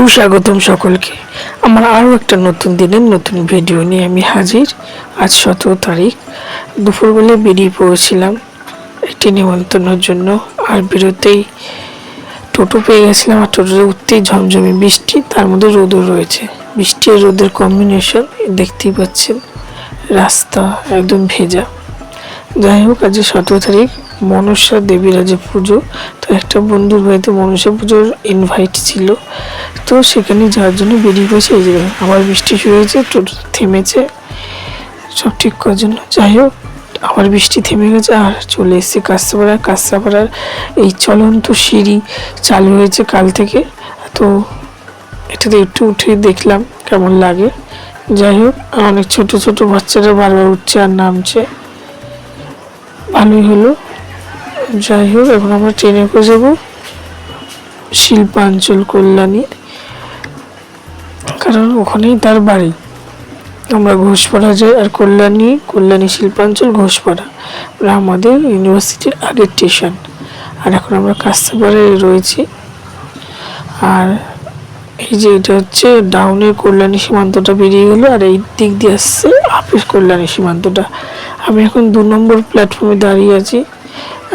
সুস্বাগতম সকলকে। আমার আরও একটা নতুন দিনের নতুন ভিডিও নিয়ে আমি হাজির। আজ সতেরো তারিখ। দুপুরবেলায় বেরিয়ে পড়েছিলাম। একটি নিমন্ত্রণের জন্য। আর বেরোতেই টোটো পেয়ে গেছিলাম আর টোটোতে উঠতেই ঝমঝমে বৃষ্টি, তার মধ্যে রোদও রয়েছে। বৃষ্টি আর রোদের কম্বিনেশন দেখতেই পাচ্ছেন, রাস্তা একদম ভেজা। যাই হোক, আজ সতেরো তারিখ। মনসা দেবীর আজ পুজো, তো একটা বন্ধুর বাড়িতে মনসা পুজোর ইনভাইট ছিল। তো সেখানে যাওয়ার জন্য বেরিয়ে পড়েছে। এই জায়গায় আবার বৃষ্টি শুরু হয়েছে, টোটো থেমেছে। সব ঠিক করার জন্য। যাই হোক, আবার বৃষ্টি থেমে গেছে আর চলে এসেছে কাস্তাপাড়ার কাস্তাপাড়ার এই চলন্ত সিঁড়ি চালু হয়েছে কাল থেকে। তো এটাতে একটু উঠে দেখলাম কেমন লাগে। যাই হোক, অনেক ছোট ছোট বাচ্চারা বারবার উঠছে আর নামছে। ভালোই হলো। যাই হোক, এখন আমরা ট্রেনে করে যাব শিল্পাঞ্চল কল্যাণী কারণ ওখানেই তার বাড়ি। আমরা ঘোষপাড়া যাই, আর কল্যাণী কল্যাণী শিল্পাঞ্চল, ঘোষপাড়া। আমাদের ইউনিভার্সিটির আগের স্টেশন। আর এখন আমরা কাস্তাপাড়ায় রয়েছি। আর এই যে এটা হচ্ছে ডাউনের কল্যাণী সীমান্তটা বেরিয়ে গেলো, আর এই দিক দিয়ে আসছে আপের কল্যাণী সীমান্তটা। আমি এখন দু নম্বর প্ল্যাটফর্মে দাঁড়িয়ে আছি।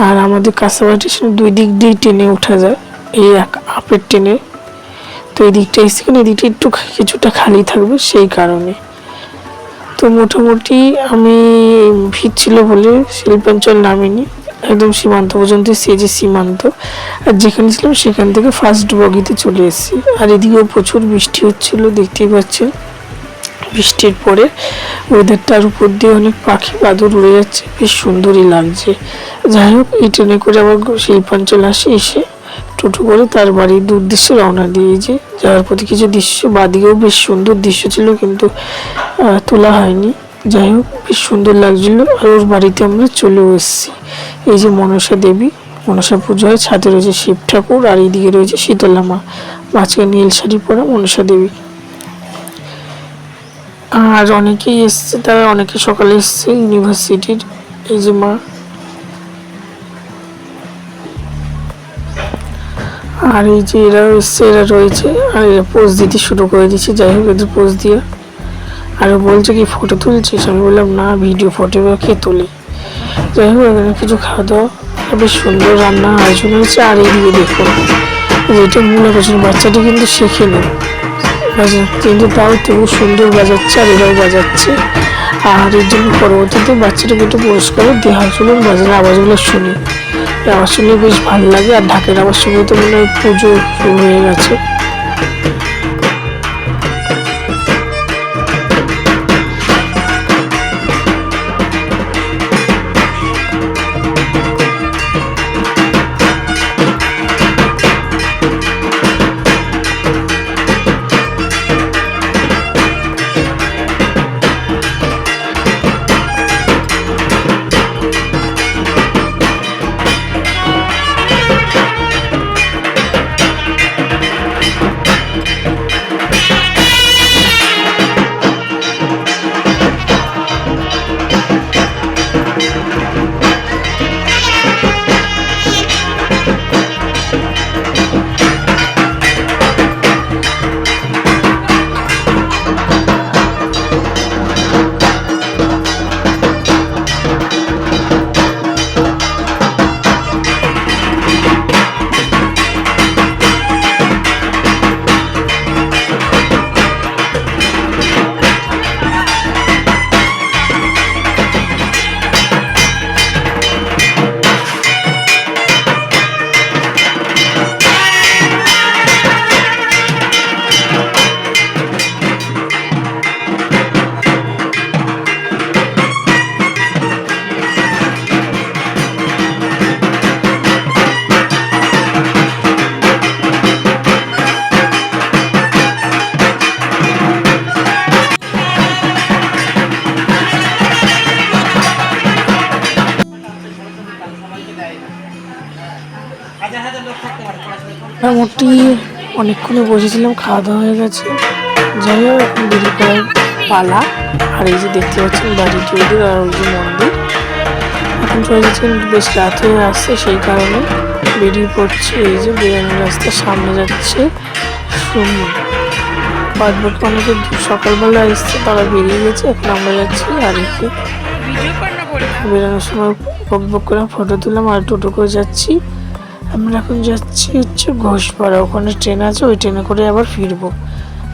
আর আমাদের স্টেশনে দুই দিক দিয়েই টেনে ওঠা যায়। এই এক আপের ট্রেনে তো এই দিকটা এসেছিলাম এই দিকটা একটু কিছুটা খালি থাকবে সেই কারণে। তো মোটামুটি আমি ভিড় ছিল বলে শিল্পাঞ্চল নামিনি। একদম সীমান্ত পর্যন্ত, সে যে সীমান্ত। আর যেখানে ছিলাম সেখান থেকে ফার্স্ট বগিতে চলে এসেছি। আর এদিকেও প্রচুর বৃষ্টি হচ্ছিল, দেখতেই পাচ্ছেন। বৃষ্টির পরে ওয়েদারটার উপর দিয়ে অনেক পাখি বাদর উড়ে যাচ্ছে। বেশ সুন্দরই লাগছে। যাই হোক, এই ট্রেনে করে আবার শিল্পাঞ্চল আসে এসে টোটো করে তার বাড়ির উদ্দেশ্যে রওনা দিয়েছে। যাওয়ার প্রতি কিছু দৃশ্য, বাদিকেও বেশ সুন্দর দৃশ্য ছিল কিন্তু তোলা হয়নি। যাই হোক, বেশ সুন্দর লাগছিল আর ওর বাড়িতে আমরা চলেও এসেছি। এই যে মনসা দেবী, মনসা পুজো হয়, ছাদে রয়েছে শিব ঠাকুর আর এইদিকে রয়েছে শীতলা মা। মাঝখানে নীল শাড়ি পরা মনসা দেবী। আর অনেকেই এসছে, তারা অনেকে সকালে এসছে, ইউনিভার্সিটির, এই যে মা। আর এই যে এরা এসছে, এরা রয়েছে, আর এরা পোজ দিতে শুরু করে দিচ্ছে যাই হোক এদের পোজ দিয়ে। আর বলছে কি, ফটো তুলছিস? আমি বললাম, না ভিডিও ফটো কে তুলি। যাই হোক, এখানে কিছু খাওয়া দাওয়া বেশ সুন্দর রান্না আয়োজন হয়েছে। আর এইদিকে দেখুন যেটা মূল আকর্ষণ, বাচ্চাটি কিন্তু শেখেনি কিন্তু তাও তবু সুন্দর বাজাচ্ছে আর এরাও বাজাচ্ছে। আর এর জন্য পরবর্তীতে বাচ্চাটাকে একটু পুরস্কার দেওয়া হয়েছিল বাজার আওয়াজগুলো শুনি। আওয়াজ শুনে বেশ ভালো লাগে, আর ঢাকের আওয়াজ শুনে তো মনে হয় পুজো শুরু হয়ে গেছে। মোটামুটি অনেকক্ষণে বসেছিলাম খাওয়া দাওয়া হয়ে গেছে। যাই হোক এখন বেরিয়ে পড়ার পালা। আর এই যে দেখতে পাচ্ছেন বাড়ি টিউডির আর ওই যে মন্দির। এখন চলে যাচ্ছেন বেশ রাত হয়ে আসছে সেই কারণে বেরিয়ে পড়ছে। এই যে বেরানোর রাস্তার সামনে যাচ্ছে সুমন। বাদ বাকি অনেকে সকালবেলা এসছে তারা বেরিয়ে গেছে এখন আমরা যাচ্ছি আর বলে বেরোনোর সময় বক বক করে ফটো তুললাম আর টোটো করে যাচ্ছি। আমরা এখন যাচ্ছি হচ্ছে ঘোষপাড়া। ওখানে ট্রেন আছে, ওই ট্রেনে করে আবার ফিরবো।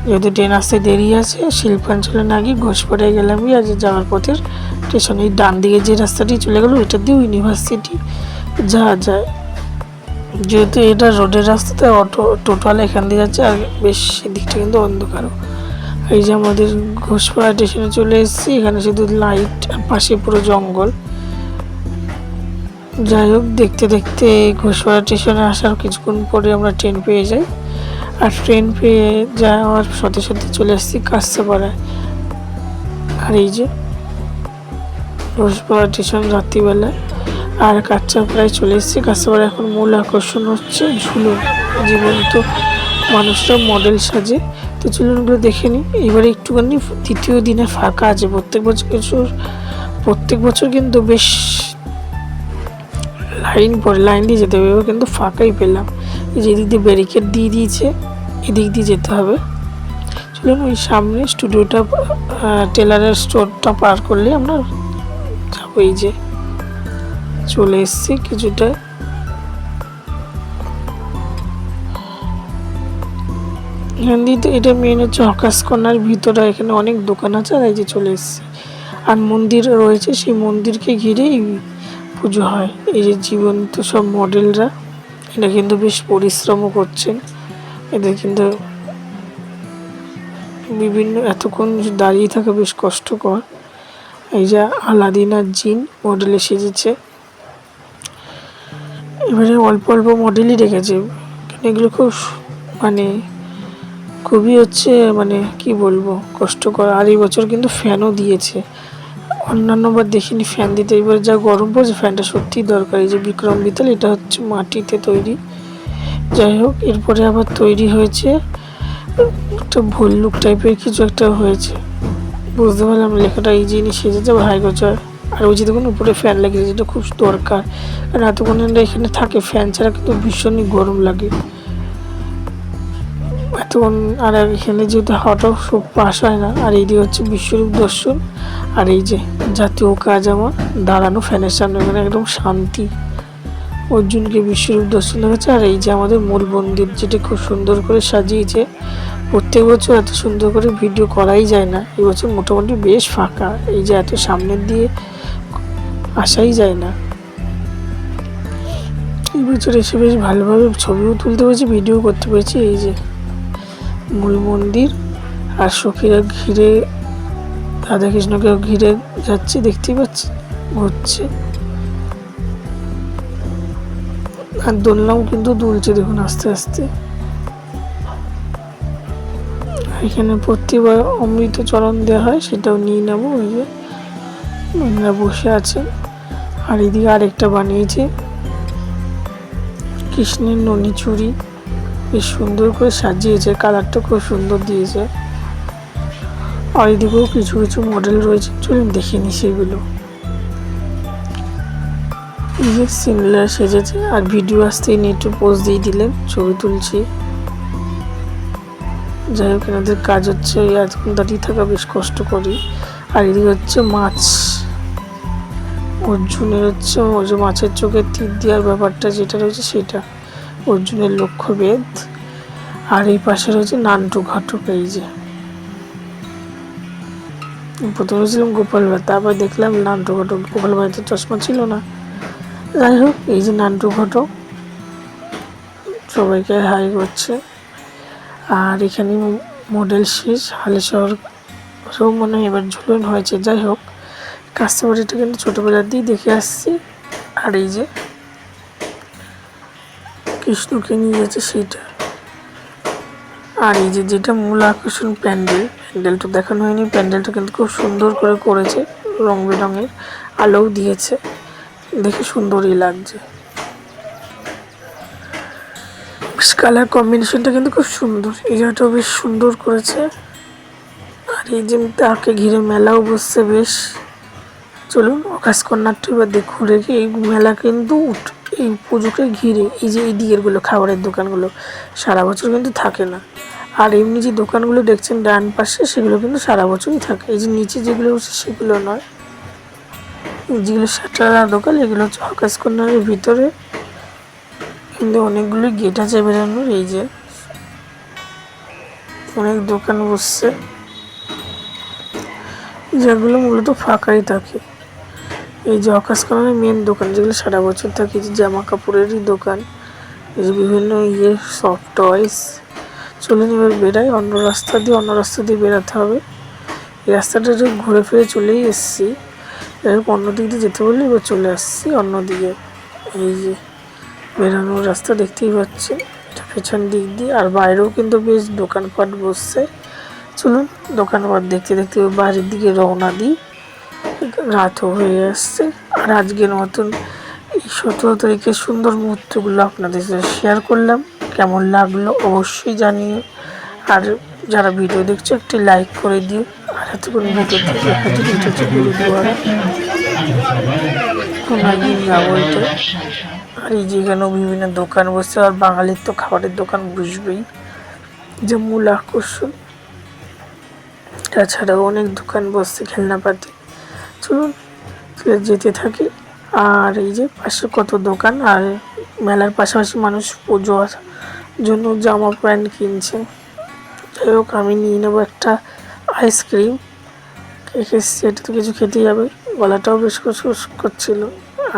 যেহেতু ট্রেন আসতে দেরি আছে, শিল্পাঞ্চলে না গিয়ে ঘোষপাড়ায় গেলাম আজ যাওয়ার পথের স্টেশনে ডান দিকে যে রাস্তাটি চলে গেলো, ওইটা দিয়ে ইউনিভার্সিটি যাওয়া যায়। যেহেতু এটা রোডের রাস্তাতে অটো টোটাল এখান দিয়ে যাচ্ছে, আর বেশ দিকটা কিন্তু অন্ধকারও। এই যে আমাদের ঘোষপাড়া স্টেশনে চলে এসেছি, এখানে শুধু লাইট পাশে পুরো জঙ্গল। যাই হোক, দেখতে দেখতে ঘোষপাড়া স্টেশনে আসার কিছুক্ষণ পরে আমরা ট্রেন পেয়ে যাই। আর ট্রেন পেয়ে যাওয়ার সাথে সাথে চলে এসেছি কাস্তাপাড়ায় আর এই যে ঘোষপাড়া স্টেশন রাত্রিবেলায় আর কাঁচাপাড়ায় চলে এসেছি। কাঁচাপাড়া এখন মূল আকর্ষণ হচ্ছে ঝুলন। জীবন্ত মানুষরা মডেল সাজে। তো ঝুলনগুলো দেখে নিই। এবারে একটুখানি দ্বিতীয় দিনে ফাঁকা আছে। প্রত্যেক বছর প্রত্যেক বছর কিন্তু বেশ লাইন পরে লাইন দিয়ে যেতে হবে। কিন্তু ফাঁকাই পেলাম। এই যে এদিক দিয়ে ব্যারিকেড দিয়ে দিয়েছে, এদিক দিয়ে যেতে হবে। চলুন ওই সামনে স্টুডিওটা টেলারের স্টোরটা পার করলে আমরা যাব। এই যে চলে এসছি কিছুটা। এখান দিয়ে তো এটা মেন হচ্ছে হকাস কর্নার ভিতরে। এখানে অনেক দোকান আছে আর এই যে চলে এসছি। আর মন্দির রয়েছে, সেই মন্দিরকে ঘিরেই পুজো হয়। এই যে জীবন্ত সব মডেলরা, এরা কিন্তু বেশ পরিশ্রমও করছেন। এদের কিন্তু বিভিন্ন, এতক্ষণ দাঁড়িয়ে থাকা বেশ কষ্টকর। এই যে আলাদিন আর জিন মডেলে সেজেছে। এবারে অল্প অল্প মডেলই রেখেছে। এগুলো খুব মানে খুবই হচ্ছে মানে কি বলব, কষ্টকর। আর এই বছর কিন্তু ফ্যানও দিয়েছে। অন্যান্য বার দেখিনি ফ্যান দিতে। এবার যা গরম পড়ছে ফ্যানটা সত্যিই দরকার। যে বিক্রম বিতাল, এটা হচ্ছে মাটিতে তৈরি। যাই হোক, এরপরে আবার তৈরি হয়েছে একটা ভল্লুক টাইপের কিছু একটা হয়েছে। বুঝতে পারলাম, লেখাটা এই জিনিস সেজেছে হাই গচার আর ওই যে দেখুন, উপরে ফ্যান লেগেছে যেটা খুব দরকার। কারণ এতক্ষণ এখানে থাকে ফ্যান ছাড়া কিন্তু ভীষণই গরম লাগে। এতক্ষণ আর এখানে যেহেতু হাওয়াটাও সব পাস হয় না, আর এই দিকে হচ্ছে বিশ্বরূপ দর্শন, আর এই যে জাতীয় কাজ আমার, দাঁড়ানো ফ্যানের সামনে মানে একদম শান্তি। অর্জুনকে বিশ্বরূপ দর্শন দেখাচ্ছে, আর এই যে আমাদের মূল মন্দির যেটি খুব সুন্দর করে সাজিয়েছে, প্রত্যেক বছর এত সুন্দর করে ভিডিও করাই যায় না, এই বছর মোটামুটি বেশ ফাঁকা, এই যে এত সামনের দিয়ে আসাই যায় না। এই বছর এসে বেশ ভালোভাবে ছবিও তুলতে পেরেছি ভিডিও করতে পেরেছি, এই যে মূল মন্দির আর সখীরা ঘিরে রাধাকৃষ্ণকে ঘিরে যাচ্ছে, দেখতেই পাচ্ছি, ঘুরছে। আর দোলনাও কিন্তু দুলছে, দেখুন, আস্তে আস্তে। এখানে প্রতিবার অমৃত চরণ দেওয়া হয়, সেটাও নিয়ে নেব, ওই যে বসে আছেন। আর এদিকে আরেকটা বানিয়েছে, কৃষ্ণের ননি চুড়ি বেশ সুন্দর করে সাজিয়েছে কালারটা খুব সুন্দর দিয়েছে। আর এদিকেও কিছু কিছু মডেল রয়েছে, চলুন দেখে নি সেগুলো। সিমিলার সেজেছে, আর ভিডিও আসতেই নেটে পোজ দিয়ে দিলেন, ছবি তুলছি। যাই হোক, এনাদের কাজ হচ্ছে এতক্ষণ দাঁড়িয়ে থাকা বেশ কষ্ট করি আর এদিকে হচ্ছে মাছ। অর্জুনের হচ্ছে যে মাছের চোখে তীর দেওয়ার ব্যাপারটা যেটা রয়েছে সেটা। অর্জুনের লক্ষ্যভেদ। আর এই পাশে রয়েছে নান্টু ঘটক এই যে প্রথমে ছিলাম গোপাল ভাই তারপর দেখলাম নান্টু ঘটক গোপাল ভাই তো চশমা ছিল না। যাই হোক, এই যে নান্টু ঘটক সবাইকে হাই করছে। আর এখানে মডেল শেষ হালে শহর সব মনে হয় এবার ঝুলন হয়েছে। যাই হোক কাস্টমারিটা কিন্তু ছোটোবেলার দিয়ে দেখে আসছি। আর এই যে কৃষ্ণকে নিয়ে যাচ্ছে সেইটা আর এই যে যেটা মূল আকর্ষণ প্যান্ডেল, প্যান্ডেলটা দেখানো হয়নি, প্যান্ডেলটা কিন্তু খুব সুন্দর করে করেছে রং বেরঙের আলোও দিয়েছে। দেখে সুন্দরই লাগছে। কালার কম্বিনেশনটা কিন্তু খুব সুন্দর, এই জায়গাটাও বেশ সুন্দর করেছে। আর এই যে তাকে ঘিরে মেলাও বসছে বেশ। চলুন আকাশ কন্যাটা এবার দেখুন রেখে এই মেলা কিন্তু এই পুজোকে ঘিরে, এই যে এই দিকেরগুলো, খাবারের দোকানগুলো, সারা বছর কিন্তু থাকে না। আর এমনি যে দোকানগুলো দেখছেন ডান পাশে, সেগুলো কিন্তু সারা বছরই থাকে। এই যে নিচে যেগুলো হচ্ছে সেগুলো নয়। যেগুলো শাটার দোকান, এগুলো হচ্ছে হকাস কর্নারের ভিতরে। কিন্তু অনেকগুলো গেট আছে বেরানোর, এই যে অনেক দোকান বসছে, যেগুলো মূলত ফাঁকাই থাকে। এই যে আকাশ কালারের মেন দোকান, যেগুলো সারা বছর থাকে যে জামা কাপড়েরই দোকান, এই যে বিভিন্ন ইয়ে সফট টয়েস চলে এবার বেরাই অন্য রাস্তা দিয়ে, অন্য রাস্তা দিয়ে বেরাতে হবে। এই রাস্তাটা ঘুরে ফিরে চলেই এসেছি। এরকম অন্য দিক দিয়ে যেতে বললে এবার চলে আসছি। অন্য দিকে এই যে বেরানোর রাস্তা দেখতেই পাচ্ছি এটা পেছন দিক দিয়ে, আর বাইরেও কিন্তু বেশ দোকানপাট বসছে। চলুন দোকানপাট দেখতে দেখতে বাড়ির দিকে রওনা দিই। রাতও হয়ে আসছে। আর আজকের মতন এই সতেরো তারিখের সুন্দর মুহূর্তগুলো আপনাদের সাথে শেয়ার করলাম। কেমন লাগল অবশ্যই জানিও। আর যারা ভিডিও দেখছ, একটি লাইক করে দিও। আর এতক্ষণ ভিডিও ভিডিও অনেকদিন যাব আর এই যেখানেও বিভিন্ন দোকান বসছে আর বাঙালির তো খাবারের দোকান বুঝবেই যে মূল আকর্ষণ। তাছাড়াও অনেক দোকান বসছে খেলনাপাতি। চলুন চলে যেতে থাকি। আর এই যে পাশে কত দোকান, আর মেলার পাশাপাশি মানুষ পুজোর জন্য জামা প্যান্ট কিনছে। যাই হোক, আমি নিয়ে নেব একটা আইসক্রিম কেক সেটা তো কিছু খেতে যাবে গলাটাও বেশ কুসকুস করছিল।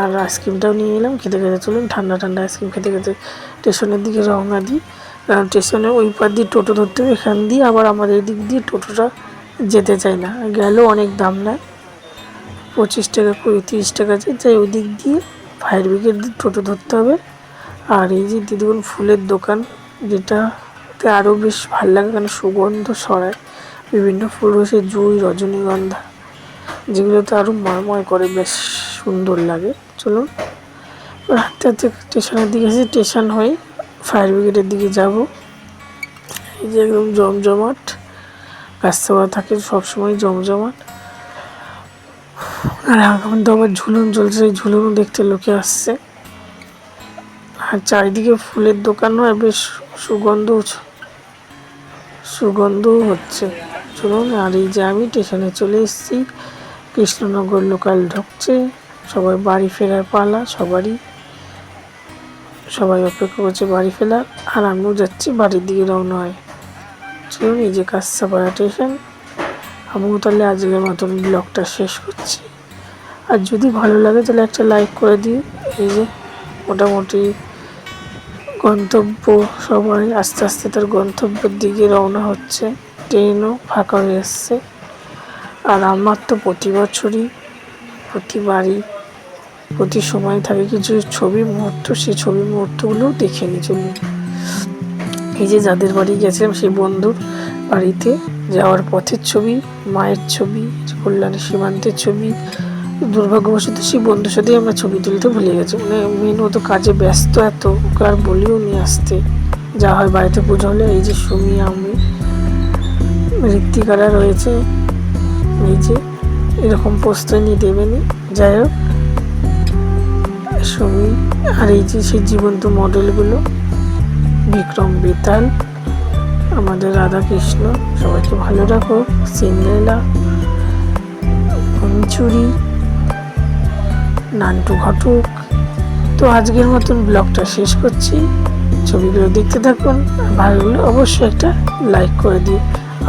আর আইসক্রিমটাও নিয়ে এলাম, খেতে খেতে চলুন, ঠান্ডা ঠান্ডা আইসক্রিম খেতে খেতে স্টেশনের দিকে রওনা দিই। কারণ স্টেশনে ওই পার দিয়ে টোটো ধরতে হবে, এখান দিয়ে আবার আমাদের দিক দিয়ে টোটোটা যেতে চায় না। গেলেও অনেক দাম নেয়, পঁচিশ টাকা কুড়ি, তিরিশ টাকা যায় তাই ওই দিক দিয়ে ফায়ার ব্রিগেড টোটো ধরতে হবে। আর এই যে দিদিগুন ফুলের দোকান, যেটাতে আরও বেশ ভালো লাগে কারণ সুগন্ধ ছড়ায়। বিভিন্ন ফুল রয়েছে জুই, রজনীগন্ধা, যেগুলোতে আরও ময়ময় করে বেশ সুন্দর লাগে। চলুন হাঁটতে হাঁটতে স্টেশনের দিকে এসে স্টেশন হয়ে ফায়ার ব্রিগেডের দিকে যাব। এই যে একদম জমজমাট রাস্তাঘাট থাকে সবসময় জমজমাট। আর এখন তো আবার ঝুলন চলছে এই ঝুলনও দেখতে লোকে আসছে। আর চারিদিকে ফুলের দোকানও আর বেশ সুগন্ধ সুগন্ধও হচ্ছে। চলুন, আর এই যে আমি স্টেশনে চলে এসেছি। কৃষ্ণনগর লোকাল ঢুকছে। সবাই বাড়ি ফেরার পালা, সবারই। সবাই অপেক্ষা করছে বাড়ি ফেরার, আর আমিও যাচ্ছি বাড়ির দিকে রওনা হয়। চলুন, এই যে কাঁচাপাড়া স্টেশন। আমিও তাহলে আজকের মতন ব্লগটা শেষ করছি। আর যদি ভালো লাগে তাহলে একটা লাইক করে দিই এই যে, মোটামুটি গন্তব্য সবাই আস্তে আস্তে তার গন্তব্যের দিকে রওনা হচ্ছে। ট্রেনও ফাঁকা হয়ে এসছে। আর আমার তো প্রতি বছরই প্রতিবারই প্রতি সময় থাকে কিছু ছবি, মুহূর্ত, সেই ছবি, মুহূর্তগুলোও দেখে নিই, চলুন। এই যে যাদের বাড়ি গেছিলাম, সেই বন্ধুর বাড়িতে যাওয়ার পথের ছবি, মায়ের ছবি, কল্যাণী সীমান্তের ছবি দুর্ভাগ্যবশত সেই বন্ধুর সাথেই আমরা ছবি তুলতে ভুলে গেছি। মানে মেন ও তো কাজে ব্যস্ত এত, ওকে আর বলিও নিয়ে আসতে। যা হয় বাড়িতে পুজো হলে এই যে সুমি, আমি, ঋত্বিকারা রয়েছে, এই যে এরকম প্রস্তুতি নিয়ে দেবেনি যাই হোক, সুমি আর এই যে সেই জীবন্ত মডেলগুলো, বিক্রম বেতাল, আমাদের রাধাকৃষ্ণ, সবাইকে ভালো রাখো। সিন্দেলা চুরি নান্টু ঘটক। তো আজকের মতন ব্লগটা শেষ করছি। ছবিগুলো দেখতে থাকুন ভালোগুলো অবশ্যই একটা লাইক করে দিই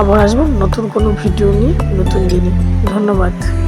আবার আসব নতুন কোনো ভিডিও নিয়ে, নতুন দিনে। ধন্যবাদ।